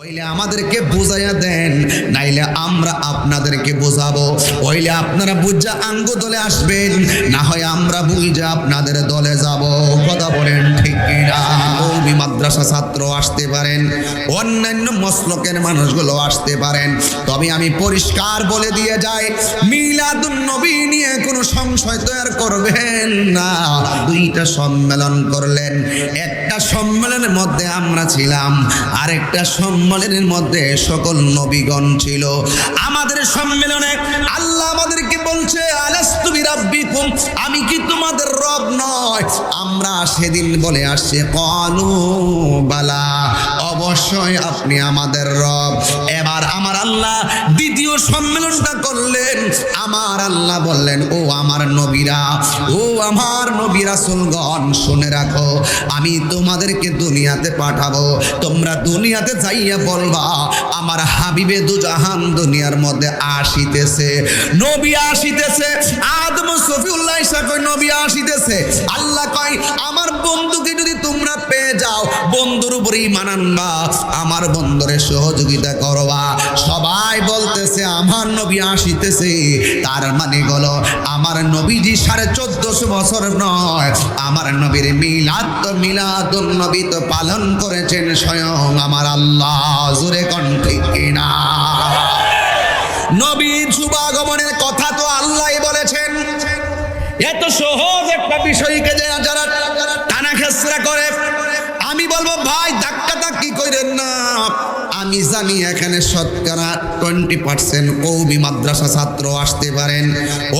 ওইলে আমাদেরকে বুঝাইয়া দেন, নাইলে আমরা আপনাদেরকে বোঝাবো। ওইলে আপনারা বুঝা আঙ্গ দলে আসবেন, না হয় আমরা বুঝা আপনাদের দলে যাব। কথা বলেন ঠিক কিনা? মাদ্রাসা ছাত্র আসতে পারেন, অন্যান্য মসলকের মানুষগুলো আসতে পারেন। তবে আমি পরিষ্কার বলে দিয়ে যাই, মিলাদুন নবী নিয়ে কোনো সংশয় তৈরি করবেন না। দুইটা সম্মেলন করলেন, একটা সম্মেলনের মধ্যে আমরা ছিলাম, আরেকটা সম্মেলনের মধ্যে সকল নবীগণ ছিল। আমাদের সম্মেলনে আল্লাহ আমাদেরকে বলছে আমি কি তোমাদের রব নয়? আমরা সেদিন বলে আসছে কলু বালা। অবশ্যই আপনি আমাদের রব। এবার আমার আল্লাহ দ্বিতীয় সম্মেলনটা করলেন। আমার আল্লাহ বললেন, ও আমার নবীরা, ও আমার নবীরা সুলগণ শুনে রাখো, আমি তোমাদেরকে দুনিয়াতে পাঠাবো। তোমরা দুনিয়াতে যাইয়া বলবা, আমার হাবিবে দুজাহান দুনিয়ার মধ্যে আসিতেছে। নবী আসিতেছে, আদম সফিউল্লাহ নবী আসিতেছে। আল্লাহ কয়, আমার বন্ধুকে যদি তোমরা পেয়ে যাও, বন্ধুর উপরেই মানানবা আমার বন্ধুরে সহযোগিতা করবা। সবাই বলতেছে, আমার নবী আসিতেছে। তার মানে হলো, আমার নবীজি সাড়ে চোদ্দশো বছর নয়, আমার নবীর মিলাদ তো মিলাদ নবী তো পালন করেছেন স্বয়ং আমার আল্লাহ। জুরে কণ্ঠে কিনা? নবীর শুভাগমনের কথা তো আল্লাহ বলেছেন। এত সহজ একটা বিষয়কে যারা আমি জানি এখানে শতকরা টোয়েন্টি পার্সেন্ট কৌমি মাদ্রাসা ছাত্র আসতে পারেন,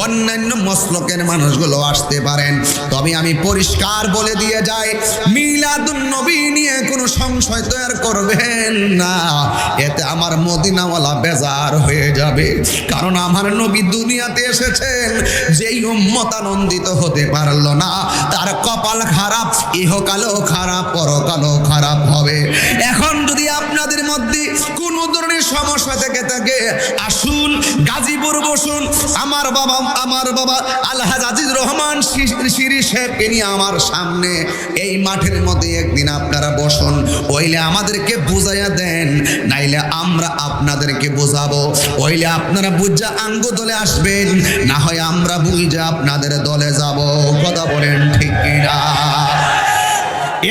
অন্যান্য মসলকের মানুষগুলো আসতে পারেন। তবে আমি পরিষ্কার বলে দিয়ে যাই, মিলাদুন নবী নিয়ে কোনো সংশয় তৈরি করবেন না। এতে আমার মদিনাওয়ালা বেজার হয়ে যাবে। কারণ আমার নবী দুনিয়াতে এসেছেন, যেই উম্মত আনন্দিত হতে পারল না। তার কপাল খারাপ, ইহকালও খারাপ, পরকালও খারাপ হবে। এখন মধ্যে কোন ধরনের সমস্যা থেকে থাকে? আসুন, গাজীপুর বসুন। আমার বাবা আমার বাবা আলহাজ আজিজ রহমান শিরি সাহেবকে নিয়ে আমার সামনে এই মাঠের মধ্যে একদিন আপনারা বসুন। ওইলে আমাদেরকে বুঝাইয়া দেন, নাইলে আমরা আপনাদেরকে বোঝাবো। ওইলে আপনারা বুঝা আঙ্গ দলে আসবেন, না হয় আমরা বুঝা আপনাদের দলে যাব। কথা বলেন ঠিক কিনা?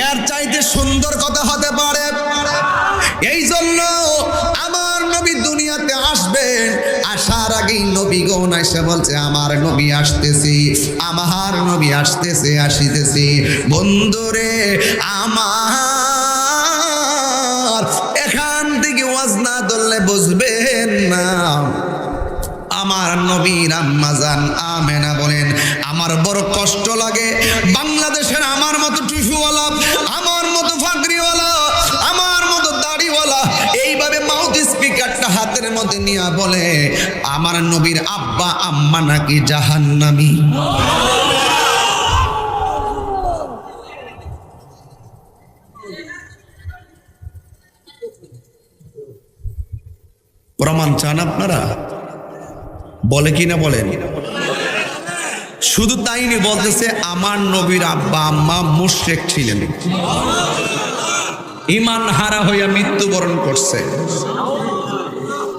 এর চাইতে সুন্দর কথা হতে পারে নবী গৌন বলছে, আমার নবী আসতেছি, আমার নবী আসতেছে, আসিতেছি। বন্ধুরে, আমার এখান থেকে ওয়াজ না ধরলে বুঝবেন না। আমার নবীর আম্মাজান আমেনা বলেন, আমার বড় কষ্ট লাগে বাংলাদেশের আমার নবীর আব্বা, আম্মা নাকি জাহান্নামী? প্রমাণ চান আপনারা? বলে কি না বলেন? শুধু তাই নি বলতেছে, আমার নবীর আব্বা, আম্মা মুশরেক ছিলেন। ইমান হারা হইয়া মৃত্যুবরণ করছে।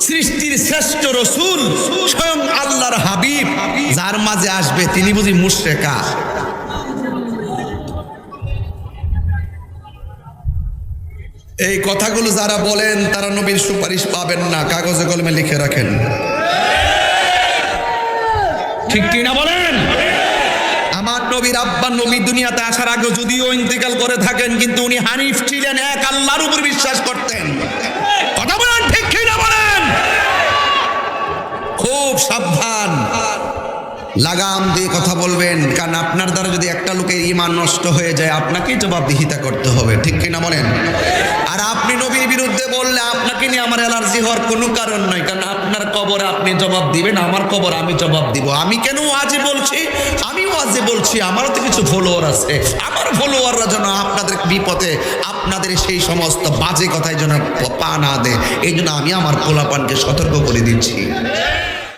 সৃষ্টির শ্রেষ্ঠ রসুল স্বয়ং আল্লাহর হাবিব যার মাঝে আসবে তিনি বুঝি মুশরেকা। এই কথাগুলো যারা বলেন তারা নবীর সুপারিশ পাবেন না কাগজে কলমে লিখে রাখেন। ঠিক কিনা বলেন? আমার নবীর আব্বা নবী দুনিয়াতে আসার আগে যদিও ইন্তেকাল করে থাকেন কিন্তু উনি হানিফ ছিলেন এক আল্লাহর উপর বিশ্বাস করতেন কথা বলেন ঠিক কিনা বলেন খুব সাবধান। লাগাম দিয়ে কথা বলবেন, কারণ আপনার দ্বারা যদি একটা লোকের ইমান নষ্ট হয়ে যায়, আপনাকেই জবাবদিহিতা করতে হবে, ঠিক কিনা বলেন? আর আপনি নবীর বিরুদ্ধে বললে আপনাকে নিয়ে আমার অ্যালার্জি হওয়ার কোনো কারণ নয় কারণ আপনার কবরে আপনি জবাব দিবেন, আমার কবর আমি জবাব দিব। আমি কেন আজে বলছি? আমি আজে বলছি, আমারও তো কিছু ফলোয়ার আছে। আমার ফলোয়াররা যেন আপনাদের বিপদে, আপনাদের সেই সমস্ত বাজে কথায় যেন পা না দেয়, এই জন্য আমি আমার পোলাপানকে সতর্ক করে দিচ্ছি।